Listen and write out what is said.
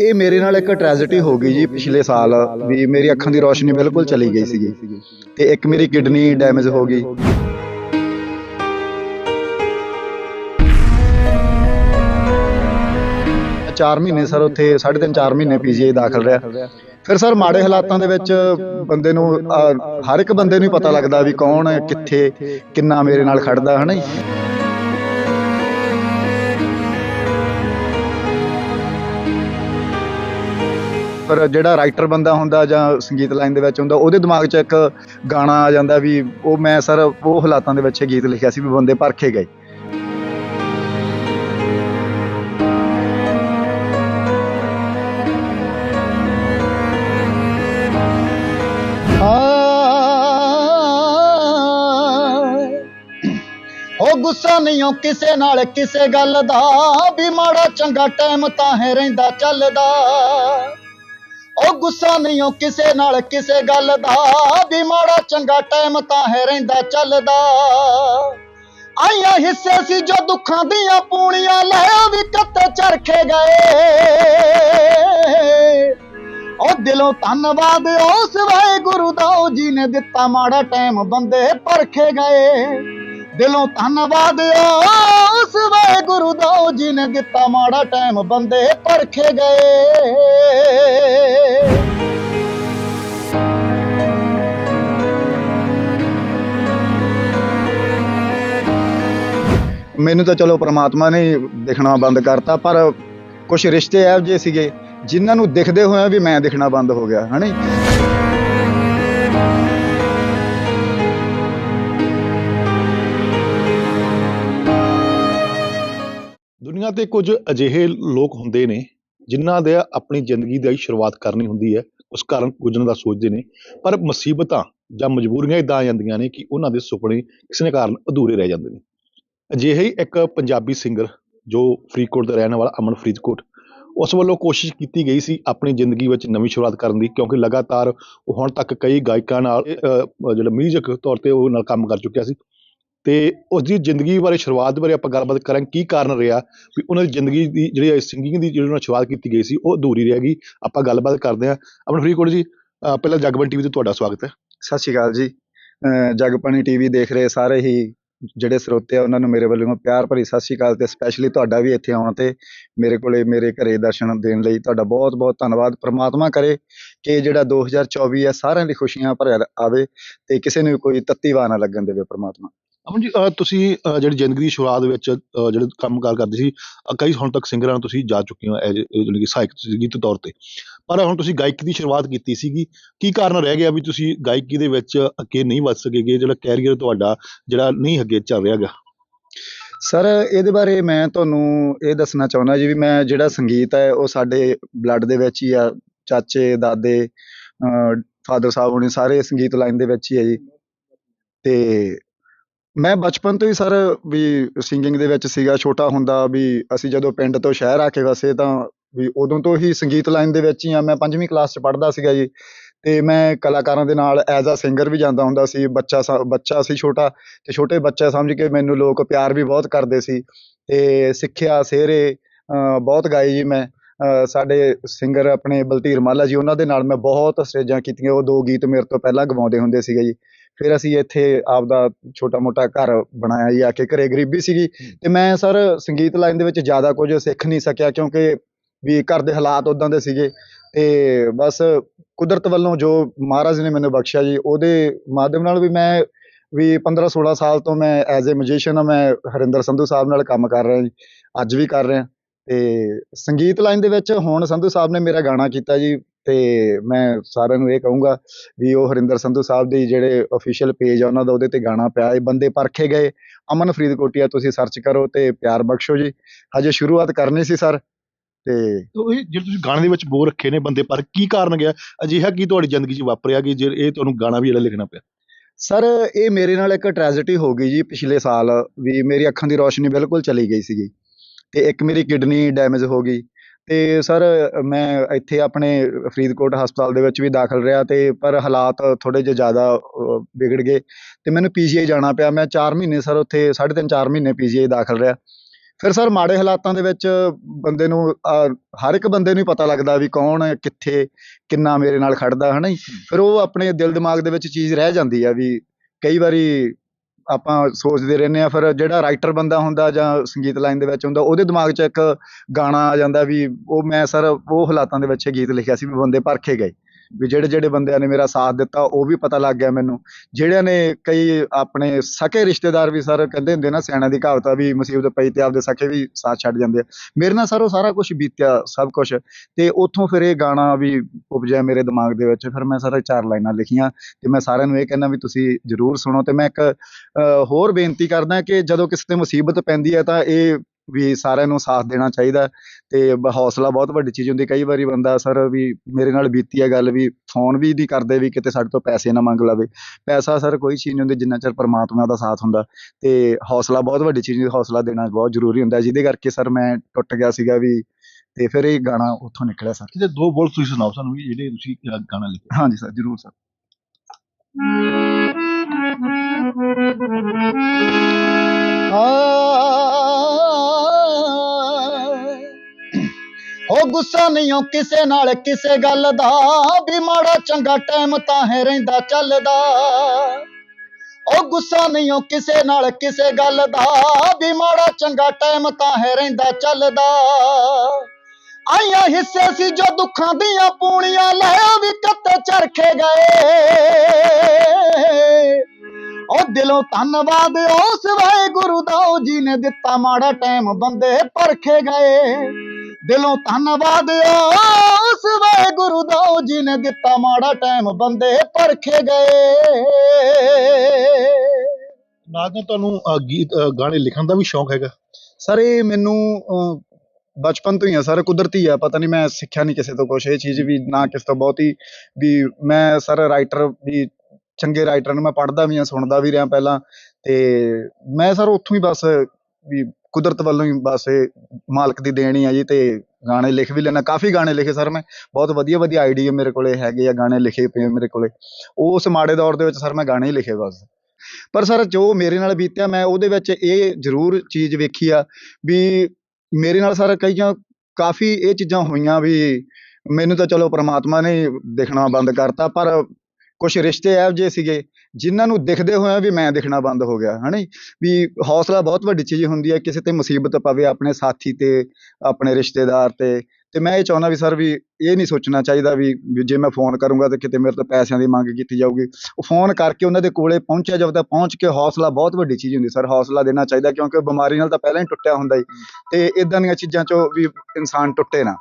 ਇਹ ਮੇਰੇ ਨਾਲ ਇੱਕ ਟ੍ਰੈਜੇਡੀ ਹੋ ਗਈ ਜੀ ਪਿਛਲੇ ਸਾਲ, ਵੀ ਮੇਰੀ ਅੱਖਾਂ ਦੀ ਰੋਸ਼ਨੀ ਬਿਲਕੁਲ ਚਲੀ ਗਈ ਸੀਗੀ ਤੇ ਇੱਕ ਮੇਰੀ ਕਿਡਨੀ ਡੈਮੇਜ ਹੋ ਗਈ। ਚਾਰ ਮਹੀਨੇ ਸਰ ਉੱਥੇ, ਸਾਢੇ ਤਿੰਨ ਚਾਰ ਮਹੀਨੇ ਪੀਜੀਆਈ ਦਾਖਲ ਰਿਹਾ। ਫਿਰ ਸਰ ਮਾੜੇ ਹਾਲਾਤਾਂ ਦੇ ਵਿੱਚ ਬੰਦੇ ਨੂੰ ਹਰ ਇੱਕ ਬੰਦੇ ਨੂੰ ਹੀ ਪਤਾ ਲੱਗਦਾ ਵੀ ਕੌਣ, ਕਿੱਥੇ, ਕਿੰਨਾ ਮੇਰੇ ਨਾਲ ਖੜਦਾ ਹੈ ਨਾ ਪਰ ਜਿਹੜਾ ਰਾਈਟਰ ਬੰਦਾ ਹੁੰਦਾ ਜਾਂ ਸੰਗੀਤ ਲਾਈਨ ਦੇ ਵਿੱਚ ਹੁੰਦਾ, ਉਹਦੇ ਦਿਮਾਗ 'ਚ ਇੱਕ ਗਾਣਾ ਆ ਜਾਂਦਾ ਵੀ ਉਹ ਮੈਂ ਸਰ ਉਹ ਹਾਲਾਤਾਂ ਦੇ ਵਿੱਚ ਗੀਤ ਲਿਖਿਆ ਸੀ ਵੀ ਬੰਦੇ ਪਰਖੇ ਗਏ। ਉਹ ਗੁੱਸਾ ਨਹੀਂ ਉਹ ਕਿਸੇ ਨਾਲ, ਕਿਸੇ ਗੱਲ ਦਾ, ਵੀ ਮਾੜਾ ਚੰਗਾ ਟਾਈਮ ਤਾਂ ਹੈ ਰਹਿੰਦਾ, ਚੱਲਦਾ। ਉਹ ਗੁੱਸਾ ਨਹੀਂ ਉਹ ਕਿਸੇ ਨਾਲ ਕਿਸੇ ਗੱਲ ਦਾ। ਵੀ ਮਾੜਾ ਚੰਗਾ ਟਾਈਮ ਤਾਂ ਹੈ ਰਹਿੰਦਾ, ਚੱਲਦਾ। ਆਈਆਂ ਹਿੱਸੇ ਸੀ ਜੋ ਦੁੱਖਾਂ ਦੀਆਂ ਪੂਣੀਆਂ ਲੈ ਵੀ ਕੱਤੇ ਚਰਖੇ ਗਏ। ਉਹ ਦਿਲੋਂ ਧੰਨਵਾਦ ਉਸ ਵਾਹਿਗੁਰੂ ਦਾ ਜੀ ਨੇ ਦਿੱਤਾ ਮਾੜਾ ਟਾਈਮ ਬੰਦੇ ਪਰਖੇ ਗਏ। ਦਿਲੋਂ ਧੰਨਵਾਦ ਉਸ ਵਾਹਿਗੁਰੂ ਦਾ ਜੀ ਨੇ ਦਿੱਤਾ ਮਾੜਾ ਟਾਈਮ ਬੰਦੇ ਪਰਖੇ ਗਏ। ਮੈਨੂੰ ਤਾਂ ਚਲੋ ਪ੍ਰਮਾਤਮਾ ਨੇ ਹੀ ਦਿਖਣਾ ਬੰਦ ਕਰਤਾ, ਪਰ ਕੁਝ ਰਿਸ਼ਤੇ ਇਹੋ ਜਿਹੇ ਸੀਗੇ ਜਿਨ੍ਹਾਂ ਨੂੰ ਦਿਖਦੇ ਹੋਇਆ ਵੀ ਮੈਂ ਦਿਖਣਾ ਬੰਦ ਹੋ ਗਿਆ, ਹਨਾ ਜੀ। ਦੁਨੀਆ ਤੇ ਕੁਝ ਅਜਿਹੇ ਲੋਕ ਹੁੰਦੇ ਨੇ ਜਿਨ੍ਹਾਂ ਦੇ ਆਪਣੀ ਜ਼ਿੰਦਗੀ ਦੀ ਸ਼ੁਰੂਆਤ ਕਰਨੀ ਹੁੰਦੀ ਹੈ, ਉਸ ਕਾਰਨ ਗੁਜ਼ਰਨ ਦਾ ਸੋਚਦੇ ਨੇ, ਪਰ ਮੁਸੀਬਤਾਂ ਜਾਂ ਮਜਬੂਰੀਆਂ ਇਦਾਂ ਆ ਜਾਂਦੀਆਂ ਨੇ ਕਿ ਉਹਨਾਂ ਦੇ ਸੁਪਨੇ ਕਿਸੇ ਕਾਰਨ ਅਧੂਰੇ ਰਹਿ ਜਾਂਦੇ ਨੇ ਅਜਿਹੇ ਹੀ ਇੱਕ ਪੰਜਾਬੀ ਸਿੰਗਰ ਜੋ ਫਰੀਦਕੋਟ ਦਾ ਰਹਿਣ ਵਾਲਾ ਅਮਨ ਫਰੀਦਕੋਟ ਉਸ ਵੱਲੋਂ ਕੋਸ਼ਿਸ਼ ਕੀਤੀ ਗਈ ਸੀ ਆਪਣੀ ਜ਼ਿੰਦਗੀ ਵਿੱਚ ਨਵੀਂ ਸ਼ੁਰੂਆਤ ਕਰਨ ਦੀ ਕਿਉਂਕਿ ਲਗਾਤਾਰ ਉਹ ਹੁਣ ਤੱਕ ਕਈ ਗਾਇਕਾਂ ਨਾਲ ਅਹ, ਜਿਹੜਾ ਮਿਊਜ਼ਿਕ ਤੌਰ ਤੇ ਉਹ ਨਾਲ ਕੰਮ ਕਰ ਚੁੱਕਿਆ ਸੀ। ਤੇ ਉਸ ਦੀ ਜ਼ਿੰਦਗੀ ਬਾਰੇ ਸ਼ੁਰੂਆਤ ਬਾਰੇ ਆਪਾਂ ਗੱਲਬਾਤ ਕਰਾਂਗੇ ਕੀ ਕਾਰਨ ਰਿਹਾ ਵੀ ਉਹਨਾਂ ਦੀ ਜ਼ਿੰਦਗੀ ਦੀ ਜਿਹੜੀ ਸਿੰਗਿੰਗ ਦੀ ਜਿਹੜੀ ਉਹਨਾਂ ਸ਼ੁਰੂਆਤ ਕੀਤੀ ਗਈ ਸੀ ਉਹ ਅਧੂਰੀ ਰਹਿ ਗਈ। ਆਪਾਂ ਗੱਲਬਾਤ ਕਰਦੇ ਹਾਂ ਅਮਨ ਫਰੀਦਕੋਟ ਜੀ ਅਹ ਪਹਿਲਾਂ ਜਗਬਨ ਟੀਵੀ ਤੇ ਤੁਹਾਡਾ ਸਵਾਗਤ ਹੈ। ਸਤਿ ਸ਼੍ਰੀ ਅਕਾਲ ਜੀ। ਅਹ ਜਗਪਣੀ ਟੀਵੀ ਦੇਖ ਰਹੇ ਸਾਰੇ ਹੀ ਜਿਹੜੇ ਸਰੋਤੇ ਆ, ਉਹਨਾਂ ਨੂੰ ਮੇਰੇ ਵੱਲੋਂ ਪਿਆਰ ਭਰੀ ਸਤਿ ਸ਼੍ਰੀ ਅਕਾਲ ਤੇ ਸਪੈਸ਼ਲੀ ਤੁਹਾਡਾ ਵੀ ਇੱਥੇ ਆਉਣ ਤੇ ਮੇਰੇ ਕੋਲੇ ਮੇਰੇ ਘਰੇ ਦਰਸ਼ਨ ਦੇਣ ਲਈ ਤੁਹਾਡਾ ਬਹੁਤ ਬਹੁਤ ਧੰਨਵਾਦ। ਪ੍ਰਮਾਤਮਾ ਕਰੇ ਕਿ ਜਿਹੜਾ 2024 ਹੈ ਸਾਰਿਆਂ ਲਈ ਖੁਸ਼ੀਆਂ ਭਰਿਆ ਆਵੇ ਤੇ ਕਿਸੇ ਨੂੰ ਕੋਈ ਤੱਤੀ ਵਾਹ ਨਾ ਲੱਗਣ ਦੇਵੇ ਪ੍ਰਮਾਤਮਾ। ਅਮਨ ਜੀ ਤੁਸੀਂ ਜਿਹੜੀ ਜ਼ਿੰਦਗੀ ਦੀ ਸ਼ੁਰੂਆਤ ਵਿੱਚ, ਅਹ ਜਿਹੜੇ ਕੰਮਕਾਰ ਕਰਦੇ ਸੀ ਕਈ ਹੁਣ ਤੱਕ ਸਿੰਗਰਾਂ ਨੂੰ ਤੁਸੀਂ ਜਾ ਚੁੱਕੇ ਹੋ ਐਜ ਜਿਹੜੀ ਕਿ ਸਹਾਇਕ ਸੰਗੀਤ ਤੌਰ ਤੇ। ਪਰ ਹੁਣ ਤੁਸੀਂ ਗਾਇਕੀ ਦੀ ਸ਼ੁਰੂਆਤ ਕੀਤੀ ਸੀਗੀ, ਕੀ ਕਾਰਨ ਰਹਿ ਗਿਆ ਵੀ ਤੁਸੀਂ ਗਾਇਕੀ ਦੇ ਵਿੱਚ ਅੱਗੇ ਨਹੀਂ ਵੱਧ ਸਕੇਗੇ? ਜਿਹੜਾ ਕੈਰੀਅਰ ਤੁਹਾਡਾ, ਜਿਹੜਾ ਨਹੀਂ ਅੱਗੇ ਚੱਲ ਰਿਹਾਗਾ ਸਰ ਇਹਦੇ ਬਾਰੇ ਮੈਂ ਤੁਹਾਨੂੰ ਇਹ ਦੱਸਣਾ ਚਾਹੁੰਦਾ ਜੀ ਵੀ ਮੈਂ ਜਿਹੜਾ ਸੰਗੀਤ ਹੈ, ਉਹ ਸਾਡੇ ਬਲੱਡ ਦੇ ਵਿੱਚ ਹੀ ਆ, ਚਾਚੇ, ਦਾਦੇ ਫਾਦਰ ਸਾਹਿਬ ਹੋਣੀ ਸਾਰੇ ਸੰਗੀਤ ਲਾਈਨ ਦੇ ਵਿੱਚ ਹੀ ਹੈ ਜੀ। ਤੇ ਮੈਂ ਬਚਪਨ ਤੋਂ ਹੀ ਸਰ ਵੀ ਸਿੰਗਿੰਗ ਦੇ ਵਿੱਚ ਸੀਗਾ, ਛੋਟਾ ਹੁੰਦਾ ਵੀ ਅਸੀਂ ਜਦੋਂ ਪਿੰਡ ਤੋਂ ਸ਼ਹਿਰ ਆ ਕੇ ਵਸੇ ਤਾਂ ਵੀ ਉਦੋਂ ਤੋਂ ਹੀ ਸੰਗੀਤ ਲਾਈਨ ਦੇ ਵਿੱਚ ਹੀ ਆ। ਮੈਂ ਪੰਜਵੀਂ ਕਲਾਸ 'ਚ ਪੜ੍ਹਦਾ ਸੀਗਾ ਜੀ ਤੇ ਮੈਂ ਕਲਾਕਾਰਾਂ ਦੇ ਨਾਲ ਐਜ਼ ਅ ਸਿੰਗਰ ਵੀ ਜਾਂਦਾ ਹੁੰਦਾ ਸੀ। ਬੱਚਾ ਸਾ- ਬੱਚਾ ਸੀ ਛੋਟਾ ਤੇ ਛੋਟੇ ਬੱਚਾ ਸਮਝ ਕੇ ਮੈਨੂੰ ਲੋਕ ਪਿਆਰ ਵੀ ਬਹੁਤ ਕਰਦੇ ਸੀ ਤੇ ਸਿੱਖਿਆ ਸਿਹਰੇ ਬਹੁਤ ਗਾਏ ਜੀ ਮੈਂ। ਸਾਡੇ ਸਿੰਗਰ ਆਪਣੇ ਬਲਧੀਰ ਮਾਲਾ ਜੀ ਉਹਨਾਂ ਦੇ ਨਾਲ ਮੈਂ ਬਹੁਤ ਸਟੇਜਾਂ ਕੀਤੀਆਂ। ਉਹ ਦੋ ਗੀਤ ਮੇਰੇ ਤੋਂ ਪਹਿਲਾਂ ਗਵਾਉਂਦੇ ਹੁੰਦੇ ਸੀਗੇ ਜੀ। ਫਿਰ ਅਸੀਂ ਇੱਥੇ ਆਪਦਾ ਛੋਟਾ ਮੋਟਾ ਘਰ ਬਣਾਇਆ ਜੀ ਆ ਕੇ ਘਰੇ ਗਰੀਬੀ ਸੀਗੀ। ਤੇ ਮੈਂ ਸਰ ਸੰਗੀਤ ਲਾਈਨ ਦੇ ਵਿੱਚ ਜ਼ਿਆਦਾ ਕੁਝ ਸਿੱਖ ਨਹੀਂ ਸਕਿਆ ਕਿਉਂਕਿ ਵੀ ਘਰ ਦੇ ਹਾਲਾਤ ਉਦਾਂ ਦੇ ਸੀਗੇ ਤੇ ਬਸ ਕੁਦਰਤ ਵੱਲੋਂ ਜੋ ਮਹਾਰਾਜ ਨੇ ਮੈਨੂੰ ਬਖਸ਼ਿਆ ਜੀ, ਉਹਦੇ ਮਾਧਿਅਮ ਨਾਲ ਵੀ ਮੈਂ ਵੀ 15 16 ਸਾਲ ਤੋਂ ਮੈਂ ਐਜ਼ ਅ ਮਿਊਜ਼ੀਸ਼ੀਅਨ ਮੈਂ ਹਰਿੰਦਰ ਸੰਧੂ ਸਾਹਿਬ ਨਾਲ ਕੰਮ ਕਰ ਰਿਹਾ ਜੀ, ਅੱਜ ਵੀ ਕਰ ਰਿਹਾ। ਤੇ ਸੰਗੀਤ ਲਾਈਨ ਦੇ ਵਿੱਚ ਹੁਣ ਸੰਧੂ ਸਾਹਿਬ ਨੇ ਮੇਰਾ ਗਾਣਾ ਕੀਤਾ ਜੀ ਤੇ ਮੈਂ ਸਾਰਿਆਂ ਨੂੰ ਇਹ ਕਹੂੰਗਾ ਵੀ ਉਹ ਹਰਿੰਦਰ ਸੰਧੂ ਸਾਹਿਬ ਦੇ ਜਿਹੜੇ ਅਫੀਸ਼ੀਅਲ ਪੇਜ ਆ, ਉਹਨਾਂ ਦਾ ਉਹਦੇ ਤੇ ਗਾਣਾ ਪਿਆ ਇਹ ਬੰਦੇ ਪਰਖੇ ਗਏ ਅਮਨ ਫਰੀਦਕੋਟੀਆ ਤੁਸੀਂ ਸਰਚ ਕਰੋ ਤੇ ਪਿਆਰ ਬਖਸ਼ੋ ਜੀ। ਹਜੇ ਸ਼ੁਰੂਆਤ ਕਰਨੀ ਸੀ ਸਰ ਤੇ ਉਹ ਜਿਹੜੇ ਤੁਸੀਂ ਗਾਣੇ ਦੇ ਵਿੱਚ ਬੋ ਰੱਖੇ ਨੇ ਬੰਦੇ ਪਰ ਕੀ ਕਾਰਨ ਗਿਆ? ਅਜਿਹਾ ਕੀ ਤੁਹਾਡੀ ਜ਼ਿੰਦਗੀ 'ਚ ਵਾਪਰਿਆ ਕਿ ਜੇ ਇਹ ਤੁਹਾਨੂੰ ਗਾਣਾ ਵੀ ਜਿਹੜਾ ਲਿਖਣਾ ਪਿਆ? ਸਰ ਇਹ ਮੇਰੇ ਨਾਲ ਇੱਕ ਟ੍ਰੈਜੇਡੀ ਹੋ ਗਈ ਜੀ ਪਿਛਲੇ ਸਾਲ ਵੀ ਮੇਰੀ ਅੱਖਾਂ ਦੀ ਰੋਸ਼ਨੀ ਬਿਲਕੁਲ ਚਲੀ ਗਈ ਸੀਗੀ ਤੇ ਇੱਕ ਮੇਰੀ ਕਿਡਨੀ ਡੈਮੇਜ ਹੋ ਗਈ ਤੇ ਸਰ ਮੈਂ ਇੱਥੇ ਆਪਣੇ ਫਰੀਦਕੋਟ ਹਸਪਤਾਲ ਦੇ ਵਿੱਚ ਵੀ ਦਾਖਲ ਰਿਹਾ ਤੇ ਪਰ ਹਾਲਾਤ ਥੋੜੇ ਜਿਹਾ ਜ਼ਿਆਦਾ ਵਿਗੜ ਗਏ ਤੇ ਮੈਨੂੰ ਪੀਜੀਆਈ ਜਾਣਾ ਪਿਆ। ਮੈਂ 4 ਮਹੀਨੇ ਸਰ ਉੱਥੇ 3.5 4 ਮਹੀਨੇ ਪੀਜੀਆਈ ਦਾਖਲ ਰਿਹਾ। ਫਿਰ ਸਰ ਮਾੜੇ ਹਾਲਾਤਾਂ ਦੇ ਵਿੱਚ ਬੰਦੇ ਨੂੰ ਹਰ ਇੱਕ ਬੰਦੇ ਨੂੰ ਹੀ ਪਤਾ ਲੱਗਦਾ ਵੀ ਕੌਣ ਹੈ, ਕਿੱਥੇ ਕਿੰਨਾ ਮੇਰੇ ਨਾਲ ਖੜਦਾ ਹਨਾ ਜੀ? ਫਿਰ ਉਹ ਆਪਣੇ ਦਿਲ ਦਿਮਾਗ ਦੇ ਵਿੱਚ ਚੀਜ਼ ਰਹਿ ਜਾਂਦੀ ਆ ਵੀ ਕਈ ਵਾਰੀ ਆਪਾਂ ਸੋਚਦੇ ਰਹਿੰਦੇ ਆ ਫਿਰ ਜਿਹੜਾ ਰਾਈਟਰ ਬੰਦਾ ਹੁੰਦਾ ਜਾਂ ਸੰਗੀਤ ਲਾਈਨ ਦੇ ਵਿੱਚ ਹੁੰਦਾ ਉਹਦੇ ਦਿਮਾਗ 'ਚ ਇੱਕ ਗਾਣਾ ਆ ਜਾਂਦਾ ਵੀ ਉਹ ਮੈਂ ਸਰ ਉਹ ਹਾਲਾਤਾਂ ਦੇ ਵਿੱਚ ਗੀਤ ਲਿਖਿਆ ਸੀ ਵੀ ਬੰਦੇ ਪਰਖੇ ਗਏ। ਵੀ ਜਿਹੜੇ ਜਿਹੜੇ ਬੰਦਿਆਂ ਨੇ ਮੇਰਾ ਸਾਥ ਦਿੱਤਾ ਉਹ ਵੀ ਪਤਾ ਲੱਗ ਗਿਆ ਮੈਨੂੰ। ਜਿਹੜਿਆਂ ਨੇ ਕਈ ਆਪਣੇ ਸਕੇ ਰਿਸ਼ਤੇਦਾਰ ਵੀ ਸਰ ਕਹਿੰਦੇ ਹੁੰਦੇ ਨਾ ਸਿਆਣਿਆਂ ਦੀ ਕਹਾਵਤ ਆ ਵੀ ਮੁਸੀਬਤ ਪਈ ਤੇ ਆਪਦੇ ਸਕੇ ਵੀ ਸਾਥ ਛੱਡ ਜਾਂਦੇ ਆ। ਮੇਰੇ ਨਾਲ ਸਰ ਉਹ ਸਾਰਾ ਕੁਝ ਬੀਤਿਆ ਸਭ ਕੁਝ ਤੇ ਉੱਥੋਂ ਫਿਰ ਇਹ ਗਾਣਾ ਵੀ ਉਪਜਿਆ ਮੇਰੇ ਦਿਮਾਗ ਦੇ ਵਿੱਚ। ਫਿਰ ਮੈਂ ਸਰ ਚਾਰ ਲਾਈਨਾਂ ਲਿਖੀਆਂ ਤੇ ਮੈਂ ਸਾਰਿਆਂ ਨੂੰ ਇਹ ਕਹਿੰਦਾ ਵੀ ਤੁਸੀਂ ਜਰੂਰ ਸੁਣੋ। ਤੇ ਮੈਂ ਇੱਕ ਅ, ਹੋਰ ਬੇਨਤੀ ਕਰਦਾ ਕਿ ਜਦੋਂ ਕਿਸੇ ਤੇ ਮੁਸੀਬਤ ਪੈਂਦੀ ਹੈ ਤਾਂ ਇਹ ਵੀ ਸਾਰਿਆਂ ਨੂੰ ਸਾਥ ਦੇਣਾ ਚਾਹੀਦਾ ਤੇ ਬ- ਹੌਸਲਾ ਬਹੁਤ ਵੱਡੀ ਚੀਜ਼ ਹੁੰਦੀ ਕਈ ਵਾਰੀ ਬੰਦਾ ਸਰ ਵੀ ਮੇਰੇ ਨਾਲ ਬੀਤੀ ਹੈ ਗੱਲ ਵੀ ਫੋਨ ਵੀ ਨਹੀਂ ਕਰਦੇ ਵੀ ਕਿਤੇ ਸਾਡੇ ਤੋਂ ਪੈਸੇ ਨਾ ਮੰਗ ਲਵੇ। ਪੈਸਾ ਸਰ ਕੋਈ ਚੀਜ਼ ਨਹੀਂ ਹੁੰਦੀ ਜਿੰਨਾ ਚਿਰ ਪਰਮਾਤਮਾ ਦਾ ਸਾਥ ਹੁੰਦਾ ਤੇ ਹੌਸਲਾ ਬਹੁਤ ਵੱਡੀ ਚੀਜ਼ ਹੈ ਹੌਸਲਾ ਦੇਣਾ ਬਹੁਤ ਜ਼ਰੂਰੀ ਹੁੰਦਾ ਜਿਹਦੇ ਕਰਕੇ ਸਰ ਮੈਂ ਟੁੱਟ ਗਿਆ ਸੀਗਾ ਵੀ ਤੇ ਫਿਰ ਇਹ ਗਾਣਾ ਉੱਥੋਂ ਨਿਕਲਿਆ ਸਰ। ਕਿਤੇ ਦੋ ਬੋਲ ਤੁਸੀਂ ਸੁਣਾਓ ਸਾਨੂੰ ਵੀ ਜਿਹੜੇ ਤੁਸੀਂ ਗਾਣਾ ਲਿਖਿਆ। ਹਾਂਜੀ ਸਰ ਜ਼ਰੂਰ ਸਰ। ਉਹ ਗੁੱਸਾ ਨਹੀਂ ਉਹ ਕਿਸੇ ਨਾਲ ਕਿਸੇ ਗੱਲ ਦਾ, ਵੀ ਮਾੜਾ ਚੰਗਾ ਟਾਈਮ ਤਾਂ ਹੈ ਰਹਿੰਦਾ ਚੱਲਦਾ। ਉਹ ਗੁੱਸਾ ਨਹੀਂ ਓ ਕਿਸੇ ਨਾਲ ਕਿਸੇ ਗੱਲ ਦਾ, ਵੀ ਮਾੜਾ ਚੰਗਾ ਟਾਈਮ ਤਾਂ ਹੈ ਰਹਿੰਦਾ ਚੱਲਦਾ। ਆਈਆਂ ਹਿੱਸੇ ਸੀ ਜੋ ਦੁੱਖਾਂ ਦੀਆਂ ਪੂਣੀਆਂ ਲੈ ਵੀ ਕੱਤੇ ਚਰਖੇ ਗਏ। ਉਹ ਦਿਲੋਂ ਧੰਨਵਾਦ, ਉਸ ਵਾਹਿਗੁਰੂ ਦਾ, ਉਹ ਜੀ ਨੇ ਦਿੱਤਾ ਮਾੜਾ ਟਾਈਮ ਬੰਦੇ ਪਰਖੇ ਗਏ। ਦਿਲੋਂ ਧੰਨਵਾਦ ਉਸ ਵਾਹਿਗੁਰੂ ਦਾ ਉਹ ਜੀ ਨੇ ਦਿੱਤਾ ਮਾੜਾ ਟਾਈਮ ਬੰਦੇ ਪਰਖੇ ਗਏ। ਨਾਲ ਨਾਲ ਤੁਹਾਨੂੰ ਗੀਤ ਗਾਣੇ ਲਿਖਣ ਦਾ ਵੀ ਸ਼ੌਂਕ ਹੈਗਾ। ਸਰ ਇਹ ਮੈਨੂੰ ਬਚਪਨ ਤੋਂ ਹੀ ਆ। ਸਰ ਕੁਦਰਤੀ ਆ। ਪਤਾ ਨਹੀਂ ਮੈਂ ਸਿੱਖਿਆ ਨਹੀਂ ਕਿਸੇ ਤੋਂ ਕੁਛ। ਇਹ ਚੀਜ਼ ਵੀ ਨਾ ਕਿਸੇ ਤੋਂ ਬਹੁਤੀ ਵੀ ਮੈਂ ਸਰ ਰਾਈਟਰ ਵੀ ਚੰਗੇ ਰਾਈਟਰਾਂ ਨੂੰ ਮੈਂ ਪੜ੍ਹਦਾ ਵੀ ਆ ਸੁਣਦਾ ਵੀ ਰਿਹਾ ਪਹਿਲਾਂ। ਤੇ ਮੈਂ ਸਰ ਉੱਥੋਂ ਹੀ ਬਸ ਵੀ ਕੁਦਰਤ ਵੱਲੋਂ ਹੀ ਬਸ ਇਹ ਮਾਲਕ ਦੀ ਦੇਣ ਹੀ ਆ ਜੀ ਤੇ ਗਾਣੇ ਲਿਖ ਵੀ ਲੈਣਾ ਕਾਫੀ ਗਾਣੇ ਲਿਖੇ ਸਰ ਮੈਂ, ਬਹੁਤ ਵਧੀਆ ਵਧੀਆ ਆਈਡੀਆ ਮੇਰੇ ਕੋਲੇ ਹੈਗੇ ਆ ਗਾਣੇ ਲਿਖੇ ਪਏ ਮੇਰੇ ਕੋਲੇ। ਉਸ ਮਾੜੇ ਦੌਰ ਦੇ ਵਿੱਚ ਸਰ ਮੈਂ ਗਾਣੇ ਹੀ ਲਿਖੇ ਬਸ। ਪਰ ਸਰ ਜੋ ਮੇਰੇ ਨਾਲ ਬੀਤਿਆ ਮੈਂ ਉਹਦੇ ਵਿੱਚ ਇਹ ਜ਼ਰੂਰ ਚੀਜ਼ ਵੇਖੀ ਆ ਵੀ ਮੇਰੇ ਨਾਲ ਸਰ ਕਈਆਂ ਕਾਫੀ ਇਹ ਚੀਜ਼ਾਂ ਹੋਈਆਂ ਵੀ ਮੈਨੂੰ ਤਾਂ ਚਲੋ ਪ੍ਰਮਾਤਮਾ ਨੇ ਦੇਖਣਾ ਬੰਦ ਕਰਤਾ ਪਰ ਕੁਝ ਰਿਸ਼ਤੇ ਇਹੋ ਜਿਹੇ ਸੀਗੇ ਜਿਨ੍ਹਾਂ ਨੂੰ ਦਿਖਦੇ ਹੋਇਆ ਵੀ ਮੈਂ ਦਿਖਣਾ ਬੰਦ ਹੋ ਗਿਆ ਹਨਾ ਜੀ। ਵੀ ਹੌਸਲਾ ਬਹੁਤ ਵੱਡੀ ਚੀਜ਼ ਹੁੰਦੀ ਹੈ ਕਿਸੇ ਤੇ ਮੁਸੀਬਤ ਪਵੇ ਆਪਣੇ ਸਾਥੀ ਤੇ ਆਪਣੇ ਰਿਸ਼ਤੇਦਾਰ ਤੇ। ਤੇ ਮੈਂ ਇਹ ਚਾਹੁੰਦਾ ਵੀ ਸਰ ਵੀ ਇਹ ਨਹੀਂ ਸੋਚਣਾ ਚਾਹੀਦਾ ਵੀ ਵੀ ਜੇ ਮੈਂ ਫੋਨ ਕਰੂੰਗਾ ਤੇ ਕਿਤੇ ਮੇਰੇ ਤੋਂ ਪੈਸਿਆਂ ਦੀ ਮੰਗ ਕੀਤੀ ਜਾਊਗੀ। ਉਹ ਫੋਨ ਕਰਕੇ ਉਹਨਾਂ ਦੇ ਕੋਲੇ ਪਹੁੰਚਿਆ ਜਾਵੇ ਤਾਂ ਪਹੁੰਚ ਕੇ ਹੌਸਲਾ ਬਹੁਤ ਵੱਡੀ ਚੀਜ਼ ਹੁੰਦੀ ਸਰ ਹੌਸਲਾ ਦੇਣਾ ਚਾਹੀਦਾ ਕਿਉਂਕਿ ਬਿਮਾਰੀ ਨਾਲ ਤਾਂ ਪਹਿਲਾਂ ਹੀ ਟੁੱਟਿਆ ਹੁੰਦਾ ਹੀ। ਤੇ ਇਦਾਂ ਦੀਆਂ ਚੀਜ਼ਾਂ ਚੋਂ ਵੀ ਇਨਸਾਨ ਟੁੱਟੇ ਨਾ।